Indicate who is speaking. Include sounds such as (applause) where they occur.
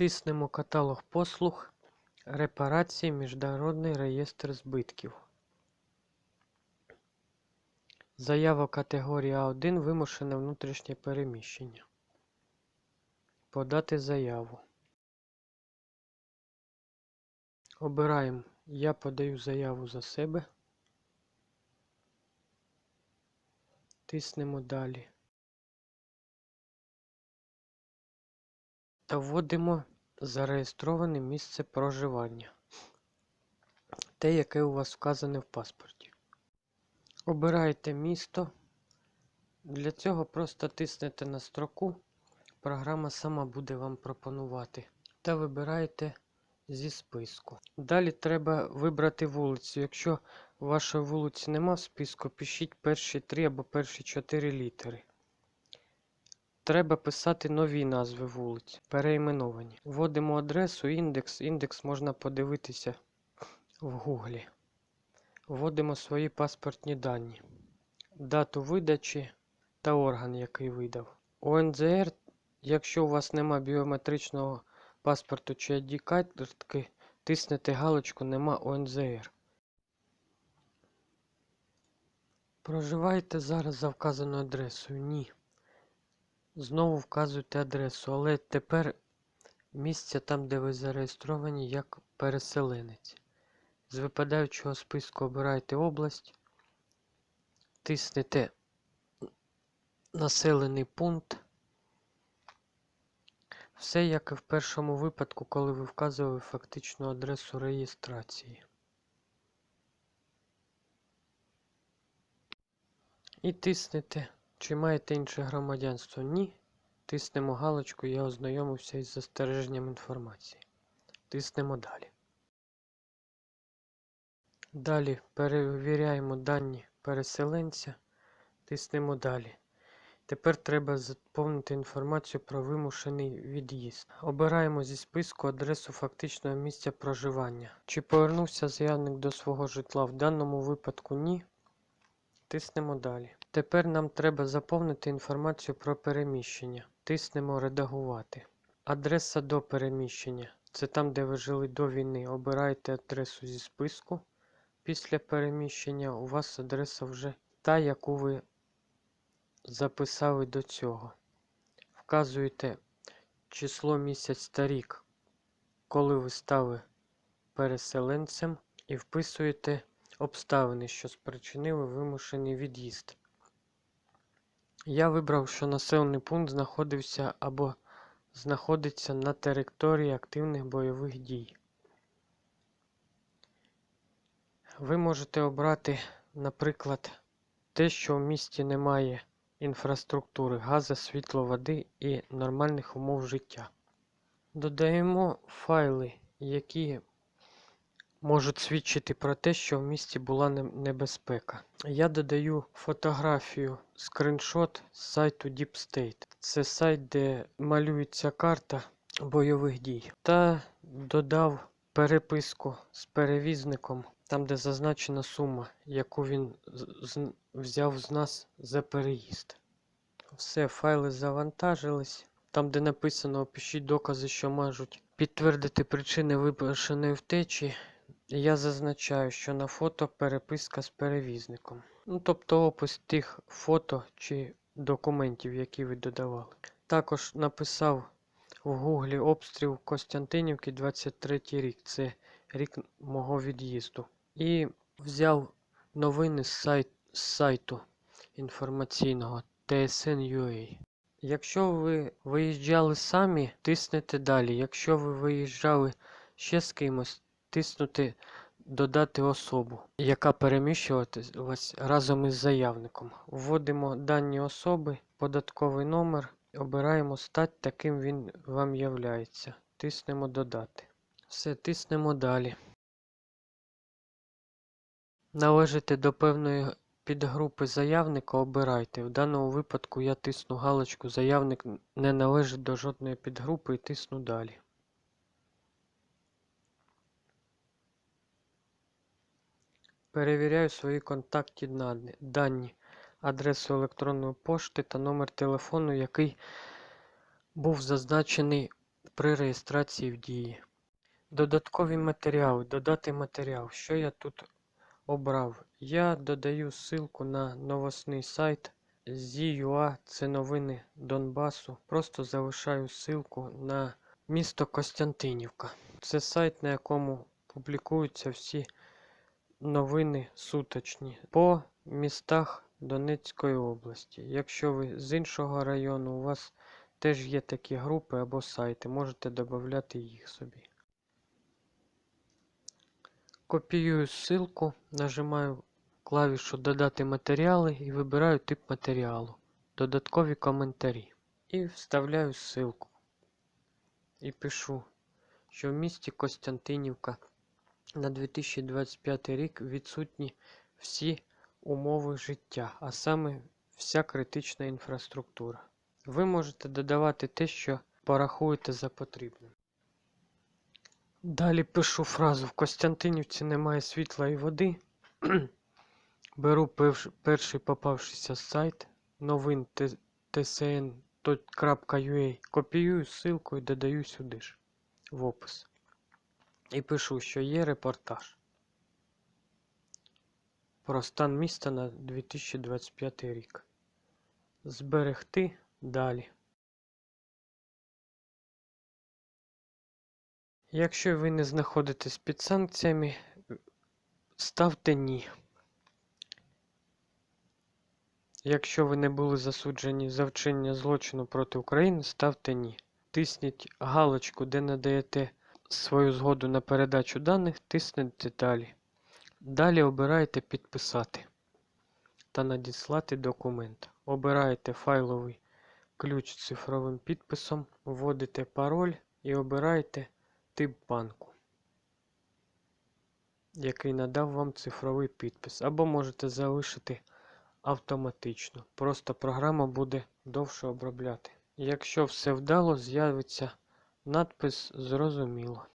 Speaker 1: Тиснемо каталог послуг репарації Міжнародний реєстр збитків. Заява категорія А1 вимушене внутрішнє переміщення. Подати заяву. Обираємо Я подаю заяву за себе. Тиснемо далі. Та вводимо зареєстроване місце проживання. Те, яке у вас вказане в паспорті. Обираєте місто. Для цього просто тиснете на строку. Програма сама буде вам пропонувати. Та вибираєте зі списку. Далі треба вибрати вулицю. Якщо вашої вулиці нема в списку, пишіть перші три або перші чотири літери. Треба писати нові назви вулиць, переіменовані. Вводимо адресу, індекс. Індекс можна подивитися в Гуглі. Вводимо свої паспортні дані, дату видачі та орган, який видав. ОНЗР, якщо у вас нема біометричного паспорту чи ID картки, тиснете галочку Нема ОНЗР. Проживаєте зараз за вказаною адресою? Ні. Знову вказуйте адресу, але тепер місце там, де ви зареєстровані як переселенець. З випадаючого списку обирайте область, тиснете населений пункт. Все як і в першому випадку, коли ви вказували фактичну адресу реєстрації. І тиснете, чи маєте інше громадянство? Ні. Тиснемо галочку Я ознайомився із застереженням інформації. Тиснемо далі. Далі перевіряємо дані переселенця. Тиснемо далі. Тепер треба заповнити інформацію про вимушений від'їзд. Обираємо зі списку адресу фактичного місця проживання. Чи повернувся заявник до свого житла? В даному випадку ні. Тиснемо далі. Тепер нам треба заповнити інформацію про переміщення. Тиснемо Редагувати. Адреса до переміщення. Це там, де ви жили до війни. Обирайте адресу зі списку. Після переміщення у вас адреса вже та, яку ви записали до цього. Вказуєте число місяць та рік, коли ви стали переселенцем, і вписуєте обставини, що спричинили вимушений від'їзд. Я вибрав, що населений пункт знаходився або знаходиться на території активних бойових дій. Ви можете обрати, наприклад, те, що в місті немає інфраструктури, газу, світло, води і нормальних умов життя. Додаємо файли, які можуть свідчити про те, що в місті була небезпека. Я додаю фотографію, скриншот з сайту Deep State. Це сайт, де малюється карта бойових дій. Та додав переписку з перевізником, там, де зазначена сума, яку він взяв з нас за переїзд. Все, файли завантажились. Там, де написано, опишіть докази, що можуть підтвердити причини випрошеної втечі. Я зазначаю, що на фото переписка з перевізником. Ну, тобто опис тих фото чи документів, які ви додавали. Також написав в гуглі обстріл Костянтинівки 23 рік. Це рік мого від'їзду. І взяв новини з, сайт, з сайту інформаційного TSN.ua. Якщо ви виїжджали самі, тиснете далі. Якщо ви виїжджали ще з кимось, тиснути Додати особу, яка переміщувалась разом із заявником. Вводимо дані особи, податковий номер, обираємо стать, таким він вам являється. Тиснемо Додати. Все, тиснемо далі. Належите до певної підгрупи заявника, обирайте. В даному випадку я тисну галочку Заявник не належить до жодної підгрупи і тисну далі. Перевіряю свої контактні дані, адресу електронної пошти та номер телефону, який був зазначений при реєстрації в дії. Додаткові матеріали. Додати матеріал. Що я тут обрав? Я додаю ссылку на новосний сайт ZUA, це новини Донбасу. Просто залишаю ссылку на місто Костянтинівка. Це сайт, на якому публікуються всі новини суточні по містах Донецької області. Якщо ви з іншого району, у вас теж є такі групи або сайти, можете додати їх собі. Копіюю ссылку, нажимаю клавішу Додати матеріали і вибираю тип матеріалу. Додаткові коментарі. І вставляю ссылку. І пишу, що в місті Костянтинівка на 2025 рік відсутні всі умови життя, а саме вся критична інфраструктура. Ви можете додавати те, що порахуєте за потрібним. Далі пишу фразу: в Костянтинівці немає світла і води. (clears throat) Беру перший попавшийся сайт новин tsn.ua, копіюю ссылку і додаю сюди ж в опис. І пишу, що є репортаж про стан міста на 2025 рік. Зберегти далі. Якщо ви не знаходитесь під санкціями, ставте ні. Якщо ви не були засуджені за вчинення злочину проти України, ставте ні. Тисніть галочку, де надаєте свою згоду на передачу даних, тиснете далі. Далі обираєте підписати та надіслати документ. Обираєте файловий ключ з цифровим підписом, вводите пароль і обираєте тип банку, який надав вам цифровий підпис. Або можете залишити автоматично. Просто програма буде довше обробляти. Якщо все вдало, з'явиться надпис Зрозуміло.